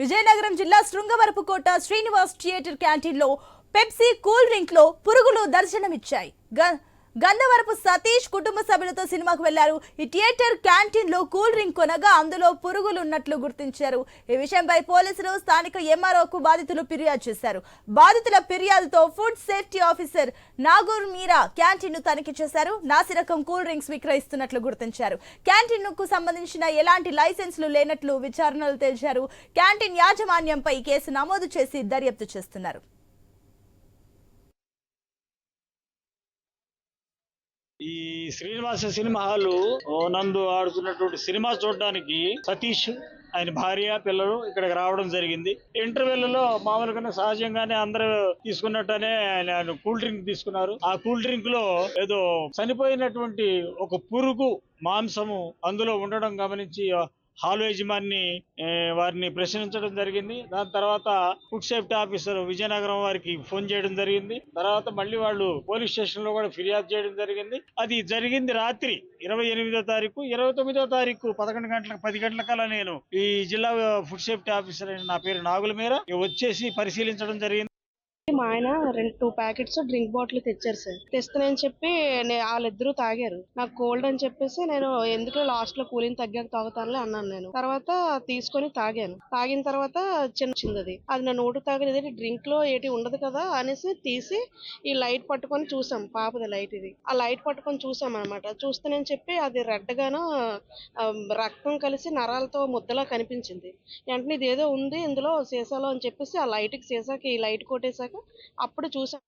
విజయనగరం జిల్లా శృంగవరపుకోట శ్రీనివాస్ థియేటర్ క్యాంటీన్లో Pepsi cool డ్రింక్లో పురుగులు దర్శనమిచ్చాయి. గ- గన్నవరపు సతీష్ కుటుంబ సభ్యులతో సినిమాకు వెళ్ళారు. ఈ థియేటర్ క్యాంటీన్లో కూల్ డ్రింక్ కొనగా అందులో పురుగులు ఉన్నట్లు గుర్తించారు. ఈ విషయంపై పోలీసులు స్థానిక ఎంఆర్ఓకు బాధితులు ఫిర్యాదు చేశారు. బాధితుల ఫిర్యాదుతో food safety officer Nagur Meera క్యాంటీన్ను తనిఖీ చేశారు. నాసిరకం కూల్ డ్రింక్స్ విక్రయిస్తున్నట్లు గుర్తించారు. క్యాంటీన్కు సంబంధించిన ఎలాంటి లైసెన్సులు లేనట్లు విచారణలు తెలిపారు క్యాంటీన్ యాజమాన్యంపై కేసు నమోదు చేసి దర్యాప్తు చేస్తున్నారు. ఈ శ్రీనివాస సినిమా హాలు నందు ఆడుతున్నటువంటి సినిమా చూడడానికి సతీష్ ఆయన భార్య పిల్లలు ఇక్కడికి రావడం జరిగింది. ఇంటర్వెల్లో మామూలుగానే సహజంగానే అందరూ తీసుకున్నట్టునే ఆయన కూల్ డ్రింక్ తీసుకున్నారు. ఆ కూల్ డ్రింక్లో ఏదో చనిపోయినటువంటి ఒక పురుగు మాంసము అందులో ఉండడం గమనించి హాల్ యజమాని వారిని ప్రశ్నించడం జరిగింది. దాని తర్వాత ఫుడ్ సేఫ్టీ ఆఫీసర్ విజయనగరం వారికి ఫోన్ చేయడం జరిగింది. తర్వాత మళ్ళీ వాళ్ళు పోలీస్ స్టేషన్లో కూడా ఫిర్యాదు చేయడం జరిగింది. అది జరిగింది రాత్రి ఇరవై ఎనిమిదో తారీఖు. ఇరవై తొమ్మిదో తారీఖు పదకొండు గంటలకు పది గంటల కల్లా నేను ఈ జిల్లా ఫుడ్ సేఫ్టీ ఆఫీసర్ అయిన నా పేరు నాగుల మీర వచ్చేసి పరిశీలించడం జరిగింది. మా ఆయన రెండు టూ ప్యాకెట్స్ డ్రింక్ బాటిల్ తెచ్చారు సార్. తెస్తున్నాయని చెప్పి నే- వాళ్ళిద్దరూ తాగారు. నాకు కోల్డ్ అని చెప్పేసి నేను ఎందుకు లాస్ట్లో కూలింగ్ తగ్గాక తాగుతానులే అన్నాను నేను. తర్వాత తీసుకొని తాగాను. తాగిన తర్వాత చిన్న చిన్నది అది. నా నోటు తాగలేదు డ్రింక్లో ఏటి ఉండదు కదా అనేసి తీసి ఈ లైట్ పట్టుకొని చూసాం. పాపది లైట్ ఇది. ఆ లైట్ పట్టుకొని చూసాం అనమాట చూస్తానని చెప్పి అది రెడ్ గాను రక్తం కలిసి నరాలతో ముద్దలా కనిపించింది. వెంటనే ఇదేదో ఉంది ఇందులో సీసాలో అని చెప్పేసి ఆ లైట్కి సీసాకి ఈ లైట్ కొట్టేశాక అప్పుడు చూసాం.